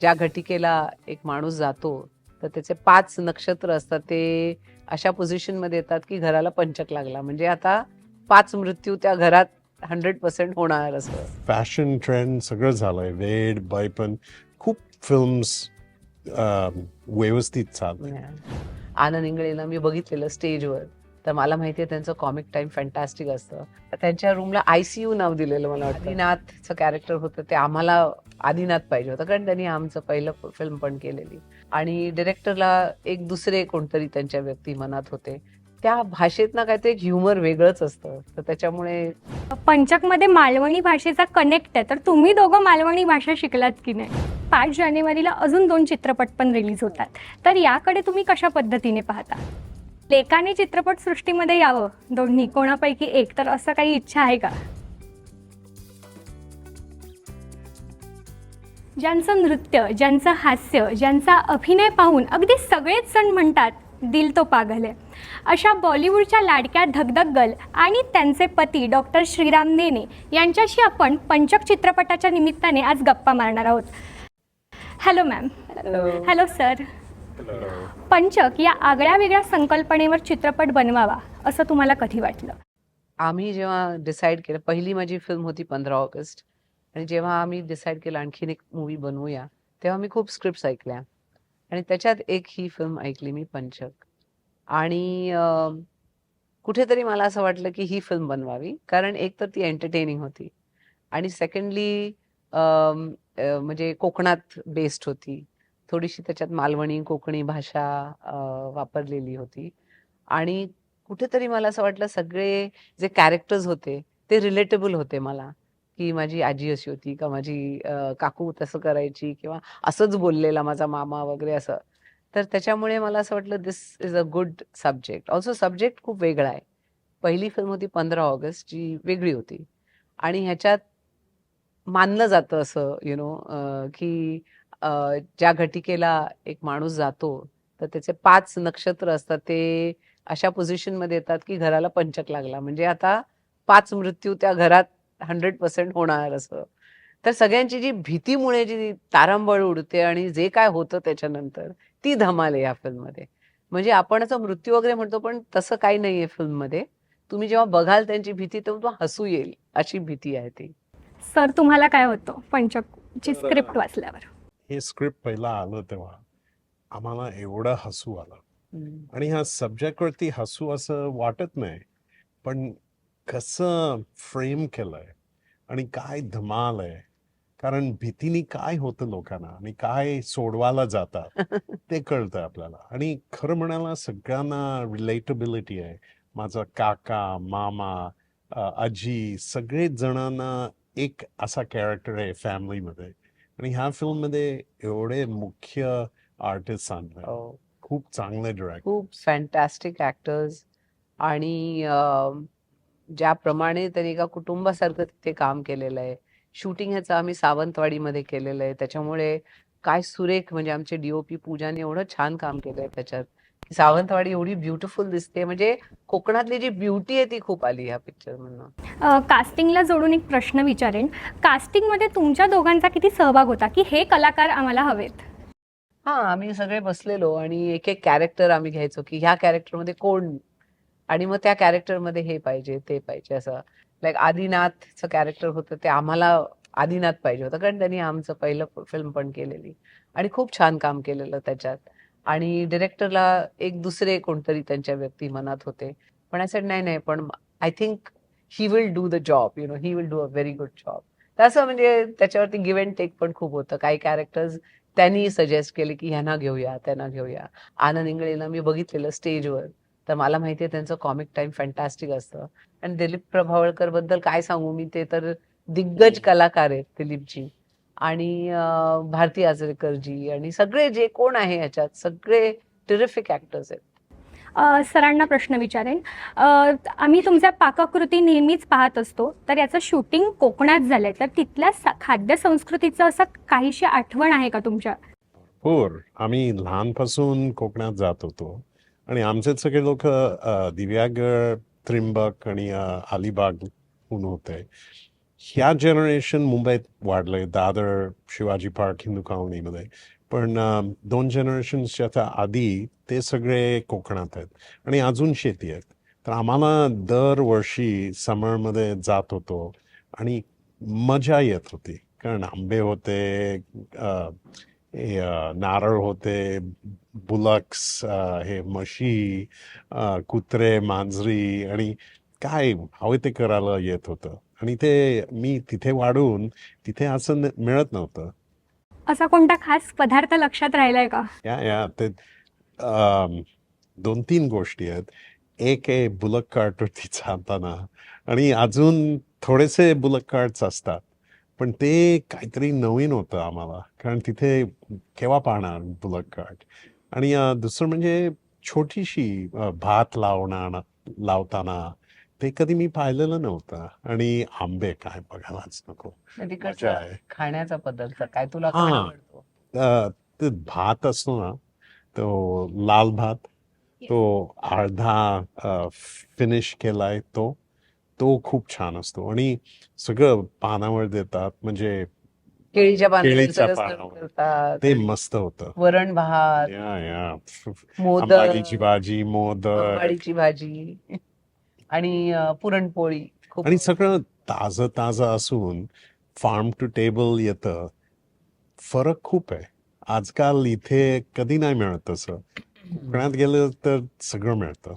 ज्या घटिकेला एक माणूस जातो तर त्याचे पाच नक्षत्र असतात ते अशा पोझिशनमध्ये येतात की घराला पंचक लागला. म्हणजे आता पाच मृत्यू त्या घरात हंड्रेड पर्सेंट होणार असं. फॅशन ट्रेंड सगळं झालंय. वेड बायपण खूप फिल्म्स व्यवस्थित चाललंय. आनंद इंगळेला मी बघितलेलं स्टेजवर तर मला माहिती आहे त्यांचं कॉमिक टाइम फॅन्टॅस्टिक असतं. तर त्यांच्या रूमला आयसीयू नाव दिलेलं मला वाटतं. आदिनाथचं कॅरेक्टर होतं ते आम्हाला आदिनाथ पाहिजे होतं कारण त्यांनी आमचं पहिलं फिल्म पण केलेली. आणि डिरेक्टरला एक दुसरे कोणतरी त्यांच्या व्यक्ती मनात होते. त्या भाषेत ना काहीतरी ह्युमर वेगळंच असतं. तर त्याच्यामुळे पंचकमध्ये मालवणी भाषेचा कनेक्ट आहे. तर तुम्ही दोघं मालवणी भाषा शिकलात की नाही? पाच जानेवारीला अजून दोन चित्रपट पण रिलीज होतात. तर याकडे तुम्ही कशा पद्धतीने पाहता? लेखाने चित्रपट सृष्टीमध्ये यावं. दोन्ही कोणापैकी एक? तर असं काही इच्छा आहे का? ज्यांचं नृत्य ज्यांचं हास्य ज्यांचा अभिनय पाहून अगदी सगळेच सण म्हणतात दिल तो पागल आहे अशा बॉलिवूडच्या लाडक्या धगधग आणि त्यांचे पती डॉक्टर श्रीराम नेने यांच्याशी आपण पंचक चित्रपटाच्या निमित्ताने आज गप्पा मारणार आहोत. हॅलो मॅम हॅलो सर पंचक या आगळ्या वेगळ्या संकल्पनेवर चित्रपट बनवावा असं तुम्हाला कधी वाटलं? आम्ही जेव्हा डिसाईड केलं पहिली माझी फिल्म होती पंधरा ऑगस्ट. आणि जेव्हा आम्ही डिसाईड केलं आणखीन एक मूवी बनवूया तेव्हा मी खूप स्क्रिप्ट्स ऐकल्या. आणि त्याच्यात एक ही फिल्म ऐकली मी पंचक. आणि कुठेतरी मला असं वाटलं की ही फिल्म बनवावी कारण एक तर ती एंटरटेनिंग होती. आणि सेकंडली म्हणजे कोकणात बेस्ड होती. थोडीशी त्याच्यात मालवणी कोकणी भाषा वापरलेली होती. आणि कुठेतरी मला असं वाटलं सगळे जे कॅरेक्टर्स होते ते रिलेटेबल होते मला. की माझी आजी अशी होती का माझी काकू तसं करायची किंवा असंच बोललेला माझा मामा वगैरे असं. तर त्याच्यामुळे मला असं वाटलं this is a good subject also subject खूप वेगळा आहे. पहिली फिल्म होती पंधरा ऑगस्ट जी वेगळी होती. आणि ह्याच्यात मानलं जातं असं यु नो की ज्या घटिकेला एक माणूस जातो तर त्याचे पाच नक्षत्र असतात. ते अशा पोझिशनमध्ये येतात की घराला पंचक लागला. म्हणजे आता पाच मृत्यू त्या घरात हंड्रेड पर्सेंट होणार असं. तर सगळ्यांची जी भीतीमुळे जी तारांबळ उडते आणि जे काय होतं त्याच्यानंतर ती धमाल आहे या फिल्ममध्ये. म्हणजे आपण असं मृत्यू वगैरे म्हणतो पण तसं काही नाहीये फिल्ममध्ये. तुम्ही जेव्हा बघाल त्यांची भीती तेव्हा तुम्हाला हसू येईल अशी भीती आहे ती. सर तुम्हाला काय होतं? पंचकची स्क्रिप्ट वाचल्यावर. हे स्क्रिप्ट पहिला आलं तेव्हा आम्हाला एवढं हसू आलं. आणि ह्या सब्जेक्टवरती हसू असं वाटत नाही पण कसं फ्रेम केलंय आणि काय धमाल आहे कारण भीतीने काय होतं लोकांना आणि काय सोडवायला जातात ते कळतं आपल्याला. आणि खरं म्हणायला सगळ्यांना रिलेटेबिलिटी आहे. माझा काका मामा आजी सगळेच जणांना एक असा कॅरेक्टर आहे फॅमिलीमध्ये आणि ह्या फिल्ममध्ये एवढे मुख्य आर्टिस्ट आणले हो. खूप चांगले डिरेक्ट खूप फॅन्टॅस्टिक ऍक्टर्स आणि अं, ज्याप्रमाणे त्यांनी एका कुटुंबासारखं तिथे काम केलेलं आहे. शूटिंग ह्याचं आम्ही सावंतवाडीमध्ये केलेलं आहे. त्याच्यामुळे काय सुरेख म्हणजे आमचे डीओपी पूजाने एवढं छान काम केलंय त्याच्यात. सावंतवाडी एवढी ब्युटिफुल दिसते. म्हणजे कोकणातली जी ब्युटी आहे ती खूप आली ह्या पिक्चर मधनं. कास्टिंगला जोडून एक प्रश्न विचारेन. कास्टिंगमध्ये तुमच्या दोघांचा किती सहभाग होता? की हे कलाकार आम्हाला हवेत? हा आम्ही सगळे बसलेलो आणि एक एक कॅरेक्टर आम्ही घ्यायचो की ह्या कॅरेक्टरमध्ये कोण? आणि मग त्या कॅरेक्टरमध्ये हे पाहिजे ते पाहिजे असं. लाईक आदिनाथचं कॅरेक्टर होतं ते आम्हाला आदिनाथ पाहिजे होतं. कारण त्यांनी आमचं पहिलं फिल्म पण केलेली. आणि खूप छान काम केलेलं त्याच्यात. आणि डिरेक्टरला एक दुसरे कोणतरी त्यांच्या व्यक्ती मनात होते. पण असं नाही नाही पण I think he will do the job you know he will do a very good job तर असं म्हणजे त्याच्यावरती गिव्ह अँड टेक पण खूप होतं. काही कॅरेक्टर्स त्यांनी सजेस्ट केले की ह्यांना घेऊया त्यांना घेऊया. आनंद इंगळेला मी बघितलेलं स्टेजवर तर मला माहिती आहे त्यांचं कॉमिक टाइम फॅन्टॅस्टिक असतं. आणि दिलीप प्रभावळकरबद्दल काय सांगू मी ते तर दिग्गज कलाकार आहेत दिलीपजी. आणि भारती आजरेकरजी आणि सगळे जे कोण आहे ह्याच्यात सगळे टेरिफिक ऍक्टर्स आहेत. सरांना प्रश्न विचारेन. आम्ही तुमच्या पाककृती नेहमीच पाहत असतो तर याचं शूटिंग कोकणात झालंय. तर तिथल्या सा- खाद्य संस्कृतीचं असं काहीशी आठवण आहे का तुमच्या? होर आम्ही लहानपासून कोकणात जात होतो आणि आमचे सगळे लोक दिव्यागड त्रिंबक आणि अ, अलिबागहून होते. ह्या जनरेशन मुंबईत वाढलंय. दादर शिवाजी पार्क हिंदू कॉलनीमध्ये पण दोन जनरेशन्सच्या आधी ते सगळे कोकणात आहेत आणि अजून शेती आहेत. तर आम्हाला दरवर्षी समरमध्ये जात होतो आणि मजा येत होती. कारण आंबे होते नारळ होते बुलक्स हे म्हशी कुत्रे मांजरी आणि काय हवे ते करायला येत होतं. आणि ते मी तिथे वाढून तिथे असं न- मिळत नव्हतं. असा कोणता खास पदार्थ लक्षात राहिलाय का? या या ते दोन तीन गोष्टी आहेत. एक आहे बुलक कार्टवरती चालताना आणि अजून थोडेसे बुलक कार्ट्स असतात. पण ते काहीतरी नवीन होतं आम्हाला कारण तिथे केव्हा पाहणार बुलक कार्ट आणि दुसरं म्हणजे छोटीशी भात लावणार लावताना ते कधी मी पाहिलेलं नव्हतं. आणि आंबे काय बघायलाच नको. मजा आहे. खाण्याचा पदार्थ काय तुला हा. काय आवडतो? अ, ते भात असतो ना तो लाल भात तो अर्धा फिनिश केलाय तो तो खूप छान असतो. आणि सगळं पानावर देतात म्हणजे केळीच्या पानावर केळीच्या सगळं serve पानावर. करतात. ते मस्त होतं. वरण भात. या या. मोदक. आंबाडीची भाजी मोदक. भाजी. आणि पुरणपोळी खूप आणि. सगळं ताजं ताजं असून फार्म टू टेबल येतं. फरक खूप आहे. आजकाल इथे कधी नाही मिळत तसं. कोकणात गेलं तर सगळं मिळतं.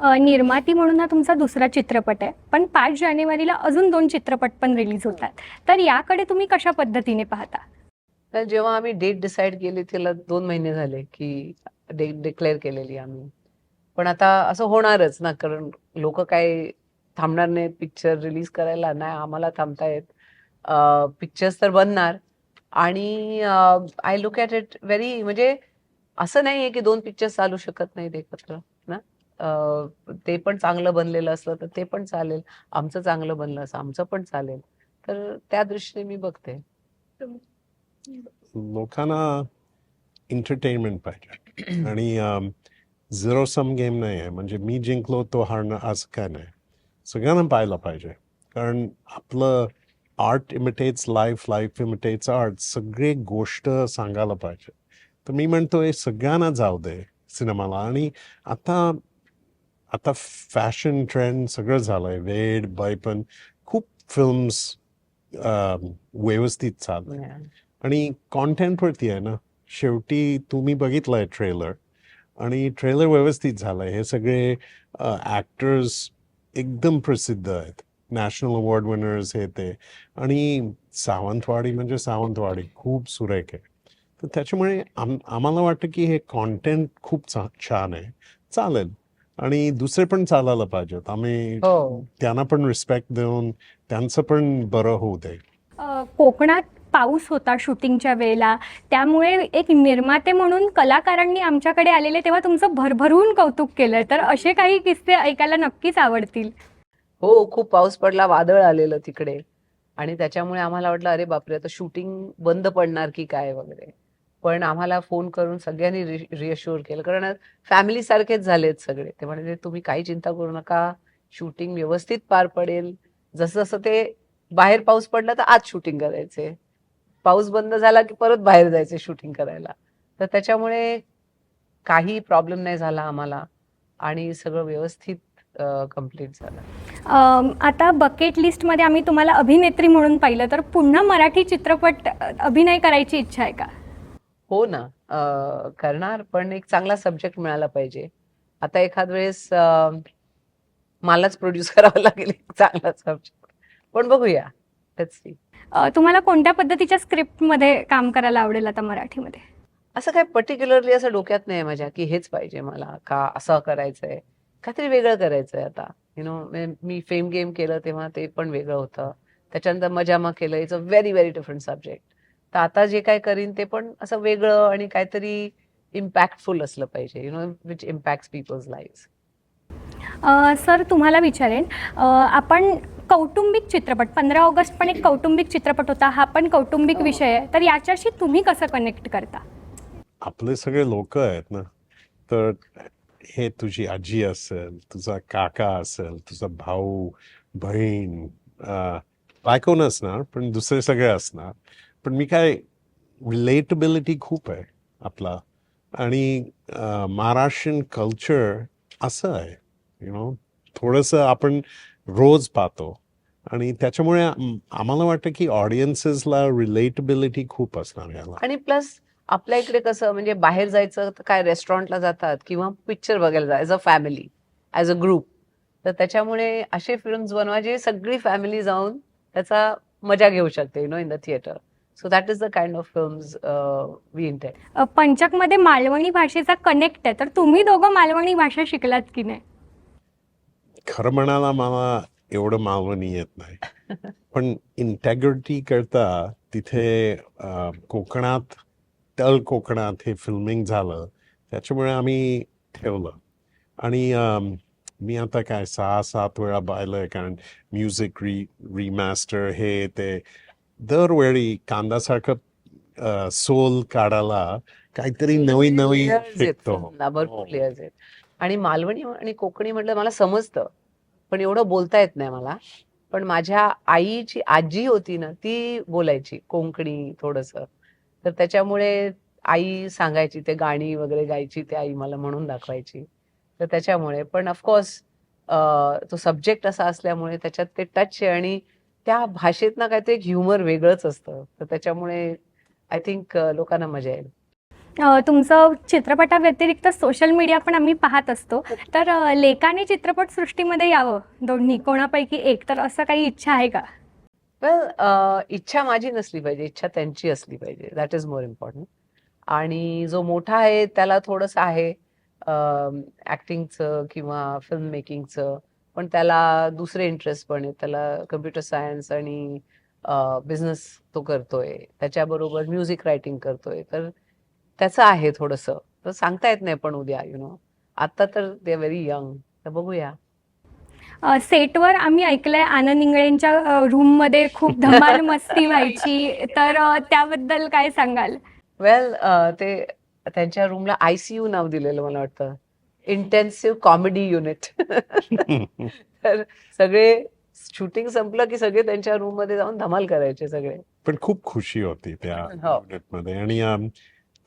अ, निर्माती म्हणून हा तुमचा दुसरा चित्रपट आहे. पण पाच जानेवारीला अजून दोन चित्रपट पण रिलीज होतात. तर याकडे तुम्ही कशा पद्धतीने पाहता? तर जेव्हा आम्ही डेट डिसाईड केली त्याला दोन महिने झाले की डेट डिक्लेअर केलेली आम्ही. पण आता असं होणारच ना कारण लोक काय थांबणार नाहीत पिक्चर रिलीज करायला. नाही आम्हाला थांबता येत पिक्चर्स तर बनणार. आणि I look at it very म्हणजे असं नाही आहे की दोन पिक्चर्स चालू शकत नाहीत एकत्र ना? ते पण चांगलं बनलेलं असलं तर ते पण चालेल. आमचं चांगलं बनलं असं आमचं पण चालेल. तर त्या दृष्टीने मी बघते. लोकांना एंटरटेनमेंट पाहिजे. आणि झिरो सम गेम नाही आहे म्हणजे मी जिंकलो तो हारणं असं काय नाही. सगळ्यांना पाहायला पाहिजे. कारण आपलं art imitates life life imitates art सगळी गोष्ट सांगायला पाहिजे. तर मी म्हणतोय सगळ्यांना जाऊ दे सिनेमाला. आणि आता आता फॅशन ट्रेंड सगळं झालंय. वेड बायपण खूप फिल्म्स व्यवस्थित चाललंय. Yeah. आणि कॉन्टेंटवरती आहे ना. शेवटी तुम्ही बघितलंय ट्रेलर आणि ट्रेलर व्यवस्थित झालंय. हे सगळे ॲक्टर्स एकदम प्रसिद्ध आहेत. नॅशनल अवॉर्ड विनर्स हे ते. आणि सावंतवाडी म्हणजे सावंतवाडी खूप सुरेख आहे. तर त्याच्यामुळे आम आम्हाला वाटतं की हे कॉन्टेंट खूप छान आहे. चालेल. आणि दुसरे पण चालायला पाहिजेत. आम्ही हो. त्यांना पण रिस्पेक्ट देऊन त्यांचं पण बरं होऊ दे. कोकणात पाऊस होता शूटिंगच्या वेळेला. त्यामुळे एक निर्माते म्हणून कलाकारांनी आमच्याकडे आलेले तेव्हा तुमचं भरभरून कौतुक केलं. तर असे काही किस्से ऐकायला नक्कीच आवडतील. हो खूप पाऊस पडला वादळ आलेलं तिकडे. आणि त्याच्यामुळे आम्हाला वाटलं अरे बापरे आता शूटिंग बंद पडणार की काय वगैरे. पण आम्हाला फोन करून सगळ्यांनी रिअश्युअर केलं. कारण फॅमिली सारखेच झालेत सगळे. ते म्हणाले तुम्ही काही चिंता करू नका. शूटिंग व्यवस्थित पार पडेल. जसं जसं ते बाहेर पाऊस पडला तर आज शूटिंग करायचे पाऊस बंद झाला की परत बाहेर जायचे शूटिंग करायला. तर त्याच्यामुळे काही प्रॉब्लेम नाही झाला आम्हाला आणि सगळं व्यवस्थित कंप्लीट झालं. आता बकेट लिस्टमध्ये आम्ही तुम्हाला अभिनेत्री म्हणून पाहिलं तर पुन्हा मराठी चित्रपट अभिनय करायची इच्छा आहे का? हो ना. करणार पण एक चांगला सब्जेक्ट मिळाला पाहिजे. आता एखाद वेळेस मलाच प्रोड्यूस करावं लागेल चांगला सब्जेक्ट पण बघूया. अ, तुम्हाला कोणत्या पद्धतीच्या स्क्रिप्टमध्ये काम करायला आवडेल आता मराठीमध्ये? असं काय पर्टिक्युलरली असं डोक्यात नाही माझ्या की हेच पाहिजे मला का असं करायचंय? काहीतरी वेगळं करायचंय आता. यु नो मी फेम गेम केलं तेव्हा ते पण वेगळं होतं. त्याच्यानंतर मजामा केलं. It's a very very different subject तर आता जे काय करीन ते पण असं वेगळं आणि काहीतरी इम्पॅक्टफुल असलं पाहिजे. You know which impact people's life sir तुम्हाला विचारेन. आपण कौटुंबिक चित्रपट पंधरा ऑगस्ट पण एक कौटुंबिक चित्रपट होता हा पण कौटुंबिक विषय आहे. तर याच्याशी तुम्ही कसं कनेक्ट करता? आपले सगळे लोक आहेत ना तर हे तुझी आजी असेल तुझा काका असेल तुझा भाऊ बहीण अं, बायको नसणार पण दुसरे सगळे असणार. पण मी काय रिलेटेबिलिटी खूप आहे आपला. आणि महाराष्ट्रीयन कल्चर असं आहे. यु नो थोडंसं आपण रोज पाहतो. आणि त्याच्यामुळे आम- आम्हाला वाटतं की ऑडियन्सेसला रिलेटेबिलिटी खूप असणार याला. आणि प्लस आपल्या इकडे कसं म्हणजे बाहेर जायचं तर काय रेस्टॉरंटला जातात किंवा पिक्चर बघायला जा as a family as a group तर त्याच्यामुळे असे फिल्म्स बनवायचे सगळी फॅमिली जाऊन त्याचा मजा घेऊ शकते you know in the theatre so that is the kind of films we intend पंचकमध्ये Malvani भाषेचा कनेक्ट आहे. तर तुम्ही दोघं मालवणी भाषा शिकलात की नाही? खरं म्हणाला मला एवढं मालवणी येत नाही. पण इंटॅग्रिटी करता तिथे कोकणात तळ कोकणात हे फिल्मिंग झालं त्याच्यामुळे आम्ही ठेवलं. आणि मी आता काय सहा सात वेळा पाहिलंय कारण म्युझिक री रिमास्टर हे ते दरवेळी कांदासारखं सोल काढायला काहीतरी नवीन नवीन शिकतो आणि मालवणी आणि कोकणी म्हटलं मला समजतं. पण एवढं बोलता येत नाही मला. पण माझ्या आईची आजी होती ना ती बोलायची कोंकणी थोडस. तर त्याच्यामुळे आई सांगायची ते गाणी वगैरे गायची ते आई मला म्हणून दाखवायची. तर त्याच्यामुळे. पण ऑफकोर्स तो सब्जेक्ट असा असल्यामुळे त्याच्यात ते टच आहे आणि त्या भाषेत ना काहीतरी एक ह्युमर वेगळंच असतं. तर त्याच्यामुळे आय थिंक लोकांना मजा येईल. तुमचं चित्रपटाव्यतिरिक्त सोशल मीडिया पण आम्ही पाहत असतो. तर अ, लेखाने चित्रपटसृष्टीमध्ये यावं दोन्ही? कोणापैकी एक? तर असं काही इच्छा आहे का? वेल इच्छा माझी नसली पाहिजे. इच्छा त्यांची असली पाहिजे. दॅट इज मोर इम्पॉर्टंट आणि जो मोठा आहे त्याला थोडंसं आहे ऍक्टिंगचं किंवा फिल्म मेकिंगचं पण त्याला दुसरे इंटरेस्ट पण आहेत. त्याला कम्प्युटर सायन्स आणि बिझनेस तो करतोय. त्याच्याबरोबर म्युझिक रायटिंग करतोय. तर त्याचं आहे थोडंसं. तर सांगता येत नाही पण उद्या यु नो आता तर दे व्हेरी यंग तर बघूया. सेटवर आम्ही ऐकलंय आनंद इंगळेंच्या रूममध्ये खूप धमाल मस्ती व्हायची. तर त्याबद्दल काय सांगाल? वेल ते त्यांच्या रूमला आयसीयू नाव दिलेलं मला वाटतं. इंटेन्सिव्ह कॉमेडी युनिट तर सगळे शूटिंग संपलं की सगळे त्यांच्या रूममध्ये जाऊन धमाल करायचे सगळे. पण खूप खुशी होती त्या हो. युनिटमध्ये आणि um,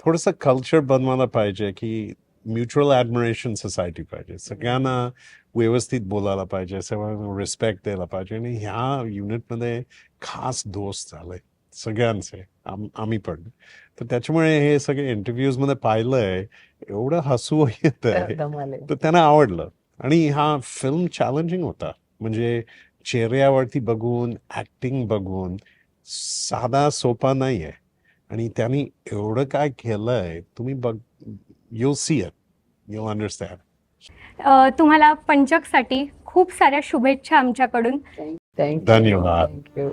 थोडंसं कल्चर बनवायला पाहिजे की म्युच्युअल ॲडमिरेशन सोसायटी पाहिजे. सगळ्यांना व्यवस्थित बोलायला पाहिजे सगळ्यांना रिस्पेक्ट द्यायला पाहिजे. आणि ह्या युनिटमध्ये खास दोस्त झाले सगळ्यांचे आम आम्ही पण. तर त्याच्यामुळे हे सगळे इंटरव्ह्यूजमध्ये पाहिलंय एवढं हसू येत आहे तर त्यांना आवडलं. आणि हा फिल्म चॅलेंजिंग होता. म्हणजे चेहऱ्यावरती बघून ऍक्टिंग बघून साधा सोपा नाही आहे आणि त्यांनी एवढं काय केलंय तुम्ही बघ you see it you understand तुम्हाला पंचकसाठी खूप साऱ्या शुभेच्छा आमच्याकडून. धन्यवाद. थँक्यू